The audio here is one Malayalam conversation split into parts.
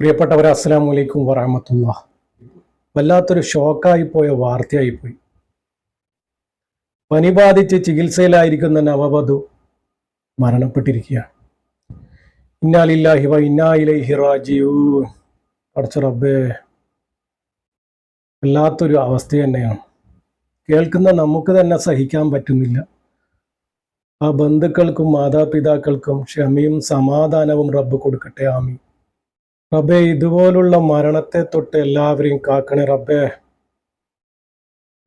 പ്രിയപ്പെട്ടവരെ അസ്സാം വലൈക്കും വറഹമത്തുള്ള വല്ലാത്തൊരു ഷോക്കായി പോയ വാർത്തയായി പോയി പനി ബാധിച്ച് ചികിത്സയിലായിരിക്കുന്ന നവവധു മരണപ്പെട്ടിരിക്കുകയാണ്. ഇന്നാലില്ലാഹി വ ഇന്നായിലൈഹി റാജിയൂ അടച്ച റബ്ബേ വല്ലാത്തൊരു അവസ്ഥ തന്നെയാണ്. കേൾക്കുന്ന നമുക്ക് തന്നെ സഹിക്കാൻ പറ്റുന്നില്ല. ആ ബന്ധുക്കൾക്കും മാതാപിതാക്കൾക്കും ക്ഷമയും സമാധാനവും റബ്ബ് കൊടുക്കട്ടെ ആമി റബ്ബെ ഇതുപോലുള്ള മരണത്തെ തൊട്ട് എല്ലാവരെയും കാക്കണേ റബ്ബെ.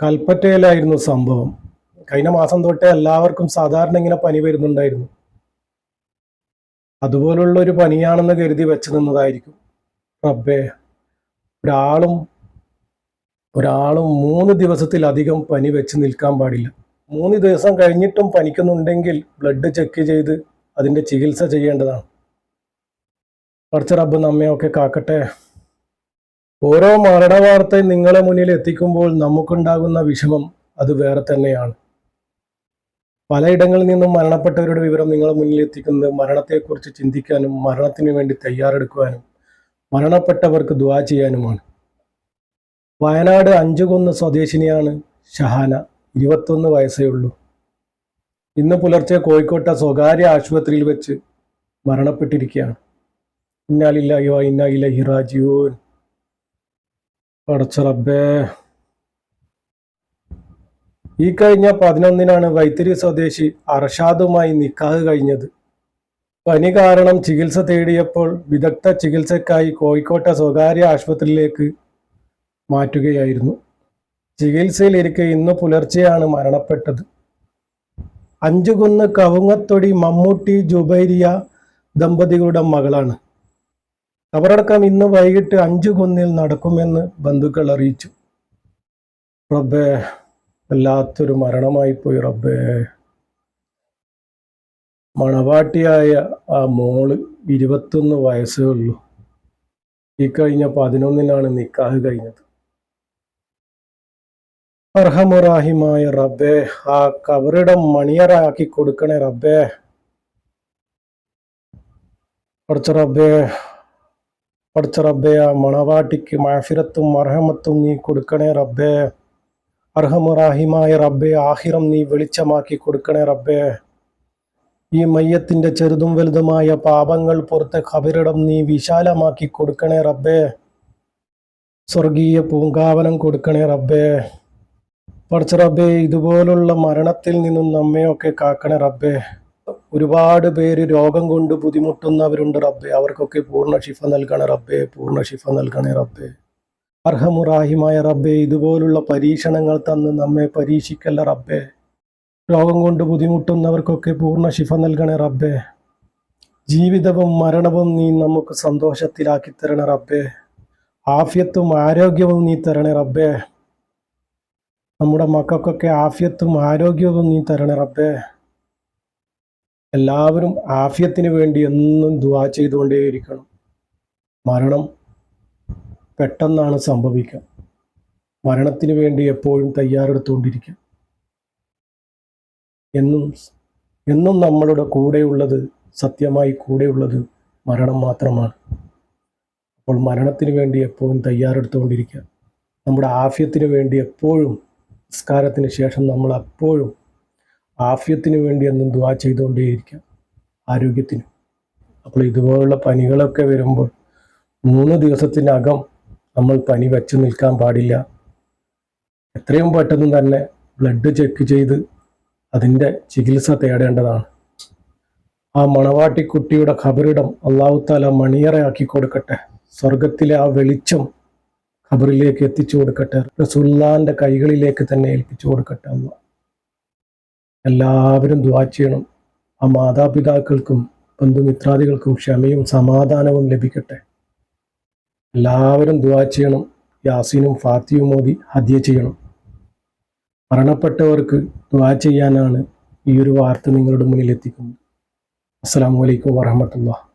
കൽപ്പറ്റയിലായിരുന്നു സംഭവം. കഴിഞ്ഞ മാസം തൊട്ടേ എല്ലാവർക്കും സാധാരണ ഇങ്ങനെ പനി വരുന്നുണ്ടായിരുന്നു. അതുപോലുള്ള ഒരു പനിയാണെന്ന് കരുതി വെച്ച് നിന്നതായിരിക്കും. റബ്ബെ ഒരാളും ഒരാളും മൂന്ന് ദിവസത്തിലധികം പനി വെച്ച് നിൽക്കാൻ പാടില്ല. മൂന്ന് ദിവസം കഴിഞ്ഞിട്ടും പനിക്കുന്നുണ്ടെങ്കിൽ ബ്ലഡ് ചെക്ക് ചെയ്ത് അതിന്റെ ചികിത്സ ചെയ്യേണ്ടതാണ്. പഠിച്ച റബ്ബ് നമ്മയൊക്കെ കാക്കട്ടെ. ഓരോ മരണവാർത്തയും നിങ്ങളെ മുന്നിൽ എത്തിക്കുമ്പോൾ നമുക്കുണ്ടാകുന്ന വിഷമം അത് വേറെ തന്നെയാണ്. പലയിടങ്ങളിൽ നിന്നും മരണപ്പെട്ടവരുടെ വിവരം നിങ്ങളെ മുന്നിൽ എത്തിക്കുന്നത് മരണത്തെക്കുറിച്ച് ചിന്തിക്കാനും മരണത്തിന് വേണ്ടി തയ്യാറെടുക്കുവാനും മരണപ്പെട്ടവർക്ക് ദുവാ ചെയ്യാനുമാണ്. വയനാട് അഞ്ചുകൊന്ന് സ്വദേശിനിയാണ് ഷഹാന ഇരുപത്തൊന്ന് വയസ്സേ ഉള്ളൂ. ഇന്ന് പുലർച്ചെ കോഴിക്കോട്ടെ സ്വകാര്യ ആശുപത്രിയിൽ വെച്ച് മരണപ്പെട്ടിരിക്കുകയാണ്. റബ്ബേ. ഈ കഴിഞ്ഞ പതിനൊന്നിനാണ് വൈത്തിരി സ്വദേശി അർഷാദുമായി നിക്കാഹ് കഴിഞ്ഞത്. പനി കാരണം ചികിത്സ തേടിയപ്പോൾ വിദഗ്ധ ചികിത്സക്കായി കോഴിക്കോട്ടെ സ്വകാര്യ ആശുപത്രിയിലേക്ക് മാറ്റുകയായിരുന്നു. ചികിത്സയിലിരിക്കെ ഇന്ന് പുലർച്ചെയാണ് മരണപ്പെട്ടത്. അഞ്ചുകുന്ന് കവുങ്ങത്തൊടി മമ്മൂട്ടി ജുബൈരിയ ദമ്പതികളുടെ മകളാണ്. കബറടക്കം ഇന്ന് വൈകിട്ട് അഞ്ചു കുന്നിൽ നടക്കുമെന്ന് ബന്ധുക്കൾ അറിയിച്ചു. റബ്ബേ വല്ലാത്തൊരു മരണമായി പോയി റബ്ബേ. മണവാട്ടിയായ ആ മോൾ ഇരുപത്തൊന്ന് വയസ്സേ ഉള്ളൂ. ഈ കഴിഞ്ഞ പതിനൊന്നിനാണ് നിക്കാഹ് കഴിഞ്ഞത്. അർഹമുറാഹിമായ റബ്ബേ ആ കവറിടം മണിയറാക്കി കൊടുക്കണേ റബ്ബേ. കുറച്ച് റബ്ബേ പഠിച്ച റബ്ബേ ആ മണവാട്ടിക്ക് മാഫിരത്തും അർഹമത്തും നീ കൊടുക്കണേ റബ്ബേ. അർഹമുറാഹിമായ റബ്ബേ ആഹിറം നീ വെളിച്ചമാക്കി കൊടുക്കണേ റബ്ബേ. ഈ മയ്യത്തിന്റെ ചെറുതും വലുതുമായ പാപങ്ങൾ പുറത്തെ ഖബറിടം നീ വിശാലമാക്കി കൊടുക്കണേ റബ്ബേ. സ്വർഗീയ പൂങ്കാവനം കൊടുക്കണേ റബ്ബേ. പഠിച്ച റബ്ബേ ഇതുപോലുള്ള മരണത്തിൽ നിന്നും നമ്മയൊക്കെ കാക്കണേ റബ്ബേ. ഒരുപാട് പേര് രോഗം കൊണ്ട് ബുദ്ധിമുട്ടുന്നവരുണ്ട് റബ്ബെ. അവർക്കൊക്കെ പൂർണ ഷിഫ നൽകണേ റബ്ബെ. പൂർണ ഷിഫ നൽകണേ റബ്ബെ. അർഹമുറാഹിമായ റബ്ബെ ഇതുപോലുള്ള പരീക്ഷണങ്ങൾ തന്ന് നമ്മെ പരീക്ഷിക്കല്ല റബ്ബെ. രോഗം കൊണ്ട് ബുദ്ധിമുട്ടുന്നവർക്കൊക്കെ പൂർണ ഷിഫ നൽകണേ റബ്ബെ. ജീവിതവും മരണവും നീ നമുക്ക് സന്തോഷത്തിലാക്കി തരണേ റബ്ബെ. ആഫ്യത്തും ആരോഗ്യവും നീ തരണേ റബ്ബെ. നമ്മുടെ മക്കൾക്കൊക്കെ ആഫ്യത്തും ആരോഗ്യവും നീ തരണേ റബ്ബെ. എല്ലാവരും ആഫ്യത്തിന് വേണ്ടി എന്നും ദുവാ ചെയ്തുകൊണ്ടേയിരിക്കണം. മരണം പെട്ടെന്നാണ് സംഭവിക്കുക. മരണത്തിന് വേണ്ടി എപ്പോഴും തയ്യാറെടുത്തുകൊണ്ടിരിക്കുക. എന്നും എന്നും നമ്മളുടെ കൂടെയുള്ളത് സത്യമായി കൂടെയുള്ളത് മരണം മാത്രമാണ്. അപ്പോൾ മരണത്തിന് വേണ്ടി എപ്പോഴും തയ്യാറെടുത്തുകൊണ്ടിരിക്കുക. നമ്മുടെ ആഫ്യത്തിന് വേണ്ടി എപ്പോഴും നിസ്കാരത്തിന് ശേഷം നമ്മൾ എപ്പോഴും ആഫ്യത്തിന് വേണ്ടി എന്നും ദ്വാ ചെയ്തുകൊണ്ടേയിരിക്കാം. ആരോഗ്യത്തിന്. അപ്പോൾ ഇതുപോലുള്ള പനികളൊക്കെ വരുമ്പോൾ മൂന്ന് ദിവസത്തിനകം നമ്മൾ പനി വെച്ച് നിൽക്കാൻ പാടില്ല. എത്രയും പെട്ടെന്ന് തന്നെ ബ്ലഡ് ചെക്ക് ചെയ്ത് അതിന്റെ ചികിത്സ തേടേണ്ടതാണ്. ആ മണവാട്ടിക്കുട്ടിയുടെ ഖബറിടം അള്ളാഹുത്താല മണിയറയാക്കി കൊടുക്കട്ടെ. സ്വർഗത്തിലെ ആ വെളിച്ചം ഖബറിലേക്ക് എത്തിച്ചു കൊടുക്കട്ടെ. റസുല്ലാന്റെ കൈകളിലേക്ക് തന്നെ ഏൽപ്പിച്ചു കൊടുക്കട്ടെ അല്ല എല്ലാവരും ദ്വാ ചെയ്യണം. ആ മാതാപിതാക്കൾക്കും ബന്ധുമിത്രാദികൾക്കും ക്ഷമയും സമാധാനവും ലഭിക്കട്ടെ. എല്ലാവരും ദ്വാ ചെയ്യണം. യാസീനും ഫാത്തിയും മോദി ഹദ്യ ചെയ്യണം. മരണപ്പെട്ടവർക്ക് ദ്വാ ചെയ്യാനാണ് ഈ ഒരു വാർത്ത നിങ്ങളുടെ മുന്നിൽ എത്തിക്കുന്നത്. അസ്സാം വലൈക്കും വാഹമത്തുള്ള